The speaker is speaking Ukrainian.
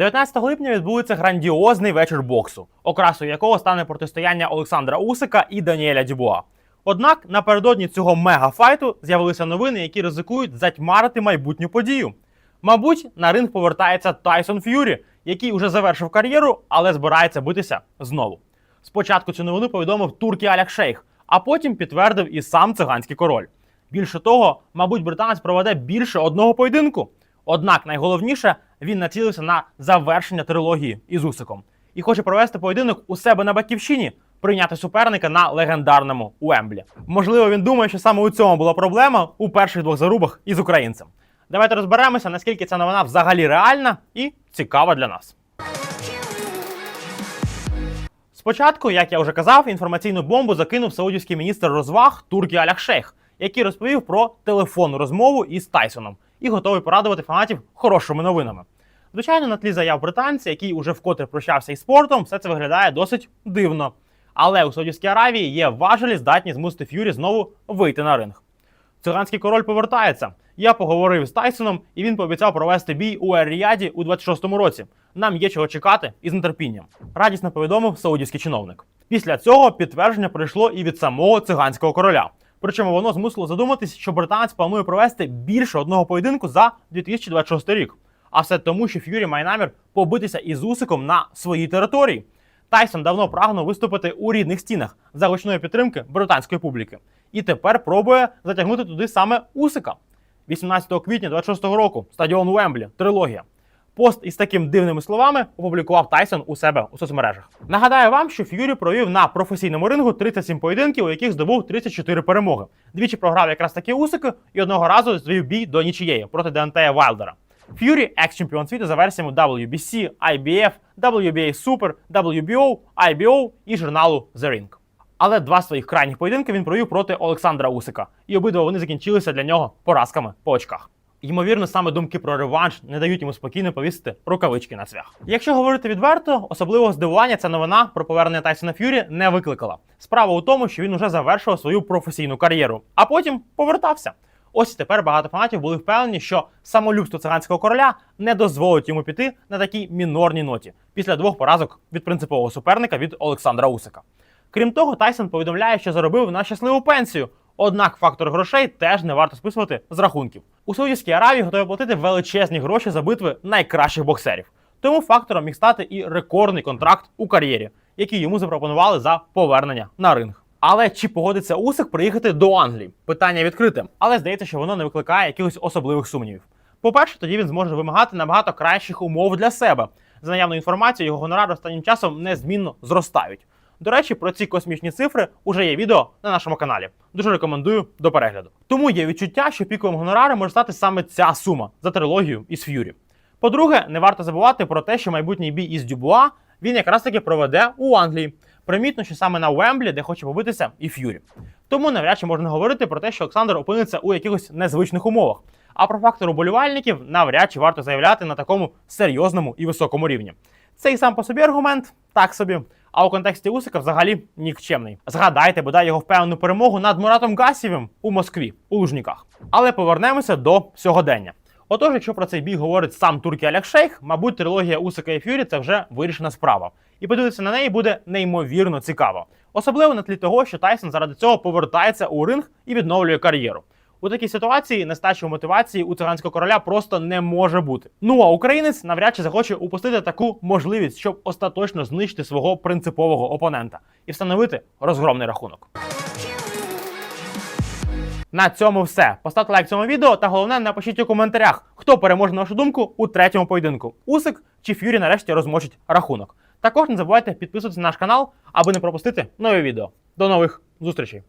19 липня відбудеться грандіозний вечір боксу, окрасою якого стане протистояння Олександра Усика і Даніеля Дюбуа. Однак напередодні цього мегафайту з'явилися новини, які ризикують затьмарити майбутню подію. Мабуть, на ринг повертається Тайсон Ф'юрі, який уже завершив кар'єру, але збирається битися знову. Спочатку цю новину повідомив Туркі Аляк Шейх, а потім підтвердив і сам циганський король. Більше того, мабуть, британець проведе більше одного поєдинку. Однак найголовніше, він націлився на завершення трилогії із Усиком і хоче провести поєдинок у себе на батьківщині, прийняти суперника на легендарному Уемблі. Можливо, він думає, що саме у цьому була проблема у перших двох зарубах із українцем. Давайте розберемося, наскільки ця новина взагалі реальна і цікава для нас. Спочатку, як я вже казав, інформаційну бомбу закинув саудівський міністр розваг Туркі Алях Шейх, який розповів про телефонну розмову із Тайсоном і готовий порадувати фанатів хорошими новинами. Звичайно, на тлі заяв британця, який уже вкотре прощався із спортом, все це виглядає досить дивно. Але у Саудівській Аравії є важелі, здатні змусити Ф'юрі знову вийти на ринг. Циганський король повертається. Я поговорив з Тайсоном, і він пообіцяв провести бій у Ер-Ріаді у 26-му році. Нам є чого чекати із нетерпінням. Радісно повідомив саудівський чиновник. Після цього підтвердження прийшло і від самого циганського короля. Причому воно змусило задуматись, що британець планує провести більше одного поєдинку за 2026 рік. А все тому, що Ф'юрі має намір побитися із Усиком на своїй території. Тайсон давно прагнув виступити у рідних стінах за гучної підтримки британської публіки. І тепер пробує затягнути туди саме Усика. 18 квітня 26 року стадіон Уемблі, трилогія. Пост із такими дивними словами опублікував Тайсон у себе у соцмережах. Нагадаю вам, що Ф'юрі провів на професійному рингу 37 поєдинків, у яких здобув 34 перемоги. Двічі програв якраз таки Усики і одного разу звів бій до нічієї проти Деантея Вайлдера. Ф'юрі екс-чемпіон світу за версіями WBC, IBF, WBA Super, WBO, IBO і журналу The Ring. Але два своїх крайніх поєдинки він провів проти Олександра Усика, і обидва вони закінчилися для нього поразками по очках. Ймовірно, саме думки про реванш не дають йому спокійно повісити рукавички на цвях. Якщо говорити відверто, особливого здивування ця новина про повернення Тайсона Ф'юрі не викликала. Справа у тому, що він уже завершував свою професійну кар'єру, а потім повертався. Ось тепер багато фанатів були впевнені, що самолюбство циганського короля не дозволить йому піти на такій мінорній ноті після двох поразок від принципового суперника від Олександра Усика. Крім того, Тайсон повідомляє, що заробив на щасливу пенсію. Однак фактор грошей теж не варто списувати з рахунків. У Саудівській Аравії готові платити величезні гроші за битви найкращих боксерів. Тому фактором міг стати і рекордний контракт у кар'єрі, який йому запропонували за повернення на ринг. Але чи погодиться Усик приїхати до Англії? Питання відкрите, але здається, що воно не викликає якихось особливих сумнівів. По-перше, тоді він зможе вимагати набагато кращих умов для себе. За наявною інформацією, його гонорари останнім часом незмінно зростають. До речі, про ці космічні цифри уже є відео на нашому каналі. Дуже рекомендую до перегляду. Тому є відчуття, що піковим гонораром може стати саме ця сума за трилогію із Ф'юрі. По-друге, не варто забувати про те, що майбутній бій із Дюбуа він якраз таки проведе у Англії. Примітно, що саме на Уемблі, де хоче побитися і Ф'юрі. Тому навряд чи можна говорити про те, що Олександр опиниться у якихось незвичних умовах. А про фактор уболівальників навряд чи варто заявляти на такому серйозному і високому рівні. Цей сам по собі аргумент так собі. А у контексті Усика взагалі нікчемний. Згадайте, бодай його впевнену перемогу над Муратом Гасєвим у Москві, у Лужніках. Але повернемося до сьогодення. Отож, якщо про цей бій говорить сам Туркі Аляк Шейх, мабуть, трилогія Усика і Ф'юрі це вже вирішена справа. І подивитися на неї буде неймовірно цікаво. Особливо на тлі того, що Тайсон заради цього повертається у ринг і відновлює кар'єру. У такій ситуації нестачі мотивації у циганського короля просто не може бути. Ну а українець навряд чи захоче упустити таку можливість, щоб остаточно знищити свого принципового опонента і встановити розгромний рахунок. На цьому все. Поставте лайк цьому відео та головне напишіть у коментарях, хто переможе на вашу думку у третьому поєдинку. Усик чи Ф'юрі нарешті розмочить рахунок. Також не забувайте підписуватися на наш канал, аби не пропустити нові відео. До нових зустрічей!